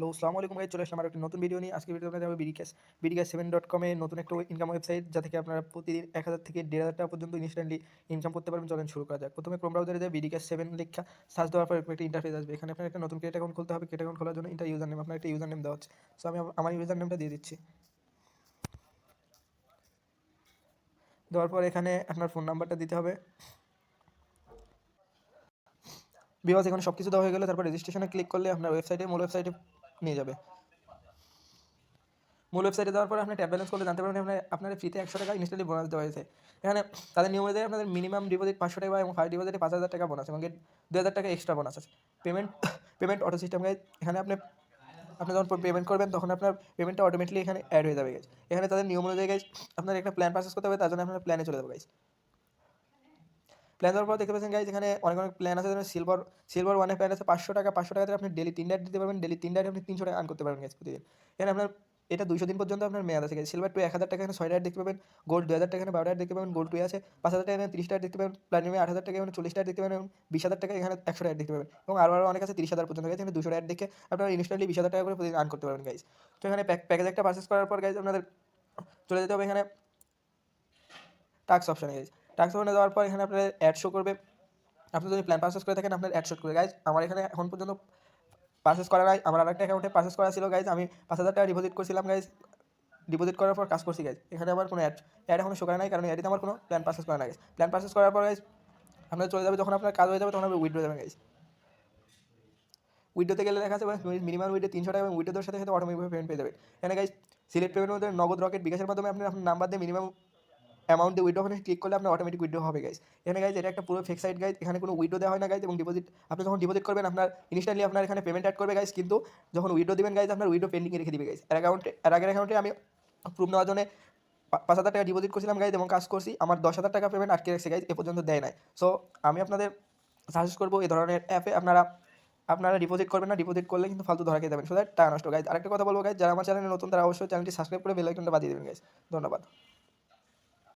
Hello, আসসালামু আলাইকুম guys চলে আসলাম একটা নতুন ভিডিও নিয়ে। আজকে ভিডিও আপনাদের BD cash BD cash seven dot কমে নতুন একটা ইনকাম ওয়েবসাইট যা থেকে আপনারা প্রতিদিন এক হাজার থেকে দেড় হাজার টাকা পর্যন্ত ইনস্ট্যান্টলি ইনকাম করতে পারবেন। চলেন শুরু করা যাক। প্রথমে ক্রোম ব্রাউজারে যায় বিডি ক্যাশ সেভেন লেখা সার্চ দেওয়ার পর একটা ইন্টারফেস আসবে। এখানে আপনার একটা নতুন ক্রিয়েট অ্যাকাউন্ট খুলতে হবে ক্রিয়েট অ্যাকাউন্ট খোলার জন্য এটা ইউজার নেম আপনার একটা ইউজার নেম দেওয়া হচ্ছে সো আমি আমার ইউজার নেমটা দিয়ে দিচ্ছি। দেওয়ার পর এখানে আপনার ফোন নাম্বারটা দিতে হবে। বিকজ এখানে সব কিছু দেওয়া হয়ে গেলে তারপর রেজিস্ট্রেশনে ক্লিক করলে আপনার ওয়েবসাইটে মূল ওয়েবসাইটে নিয়ে যাবে। মূল ওয়েবসাইটে দেওয়ার পরে আপনি ট্যাব ব্যালেন্স করলে জানতে পারবেন আপনার আপনার ফ্রিতে একশো টাকা ইনস্ট্যান্টলি বোনাস দেওয়া হয়েছে। এখানে তাদের নিয়ম অনুযায়ী আপনাদের মিনিমাম ডিপোজিট পাঁচশো টাকা এবং ফার্স্ট ডিপোজিটে পাঁচ হাজার টাকা বোনাস এবং দু হাজার টাকা এক্সট্রা বোনাস আছে। পেমেন্ট পেমেন্ট অটো সিস্টেম এখানে আপনি আপনি যখন পেমেন্ট করবেন তখন আপনার পেমেন্টটা অটোমেটিকলি এখানে অ্যাড হয়ে যাবে গেছে এখানে তাদের নিয়ম অনুযায়ী গাইজ আপনার একটা প্ল্যান পারচেস করতে হবে, তার জন্য আপনার প্ল্যানে চলে যাবে গাইজ প্ল্যান দেওয়ার পর দেখতে পাচ্ছেন গাইজ এখানে অনেক অনেক প্ল্যান আছে। যেমন সিলভার সিলভার ওয়ানের প্ল্যান আছে, পাঁচশো টাকা, পাঁচশো টাকাতে আপনি ডেলি তিন ডায়েট দিতে পারবেন ডেলি তিন ডায়েট আপনি তিনশো টাকা আর্ন করতে পারবেন গাইজ প্রতিদিন। এখানে আপনার, এটা দুশো দিন পর্যন্ত আপনার মেয়াদ আছে সিলভার টু এক হাজার টাকা এখানে ছয় ডায়েট দেখতে পাবেন গোল্ড দু হাজার টাকা এখানে বারো দেখতে পাবেন গোল্ড টু আছে, পাঁচ হাজার টাকা এখানে তিরিশ টাকা দেখতে পাবেন প্লাটিনামে আট হাজার টাকা এখানে চল্লিশ টাকা দেখতে পাবেন এবং বিশ হাজার টাকা এখানে একশো টাকা দেখতে পাবেন। এবং আরও আরও অনেক আছে, তিরিশ হাজার পর্যন্ত গেছে এখানে দুশো টাকা দেখে আপনারা ইনস্ট্যান্টলি বিশ হাজার টাকা করে প্রতিদিন আর্ন করতে পারবেন গাইজ তো এখানে প্যাকেজ একটা পারচেস করার পর গাইজ আপনাদের চলে যেতে হবে এখানে টাক্স অপশানে গাইজ টাক্স অপশানে দেওয়ার পর এখানে আপনার অ্যাড শো করবে। আপনি যদি প্ল্যান পারচেস করে থাকেন, আপনার অ্যাড শো করবে। গাইজ আমার এখানে এখন পর্যন্ত পারচেস করা নাই। আমার আরেকটা অ্যাকাউন্টে পারচেস করা ছিল গাইজ আমি পাঁচ হাজার টাকা ডিপোজিট করছিলাম গাইজ ডিপোজিট করার পর কাজ করছি গাইজ এখানে আমার কোনো অ্যাড অ্যাড এখনও শো করা নাই, কারণ অ্যাডিতে আমার কোনো প্ল্যান পারচেস করা নাই গাইজ প্ল্যান পারচেস করার পর গাইজ আপনার চলে যাবে, যখন আপনার কাজ হয়ে যাবে, তখন আপনি উইড্রো যাবেন গাইজ উইডোতে গেলে দেখা যাবে মিনিমাম উইডো তিনশো টাকা এবং উইডোদের সাথে সাথে অটোমেটিকভাবে পেমেন্ট পেয়ে যাবেন। এখানে গাইজ সিলেক্ট পেমেন্টের মধ্যে নগদ রকেট বিকাশের মাধ্যমে আপনি আপনার নাম্বার দিয়ে মিনিমাম অ্যামাউন্ট দিয়ে উইড্রো ওখানে ক্লিক করলে আপনার অটোমেটিক উইড্রো হবে গাইজ এখানে গাইজ এটা একটা পুরো ফেক সাইট গাইজ এখানে কোনো উইড্রো দেওয়া হয় না গাইজ এবং ডিপোজিট আপনি যখন ডিপোজিট করবেন, আপনার ইনস্ট্যান্টলি আপনার এখানে পেমেন্ট অ্যাড করবে গাইজ কিন্তু যখন উইড্রো দিবেন গাইজ আপনার উইড্রো পেন্ডিংয়ে রেখে দিবে গাইজ এর অ্যাকাউন্টে এর আগের অ্যাকাউন্টে আমি প্রুফ নেওয়ার জন্য পাঁচ হাজার টাকা ডিপোজিট করছিলাম গাইজ এবং কাজ করছি, আমার দশ হাজার টাকা পেমেন্ট আটকে রাখছে গাইজ এ পর্যন্ত দেয় নাই। সো আমি আপনাদের সাজেস্ট করব, এই ধরনের অ্যাপে আপনারা আপনারা ডিপোজিট করবেন না ডিপোজিট করলে কিন্তু ফালতু ধরা খেয়ে যাবেন। সো দ্যাট টাকা নষ্ট গাইজ আরেকটা কথা বলব গাইজ যারা আমার চ্যানেলে নতুন, তারা অবশ্যই চ্যানেলটি সাবস্ক্রাইব করে বেল আইকনটা বাজিয়ে দেবেন গাইজ ধন্যবাদ।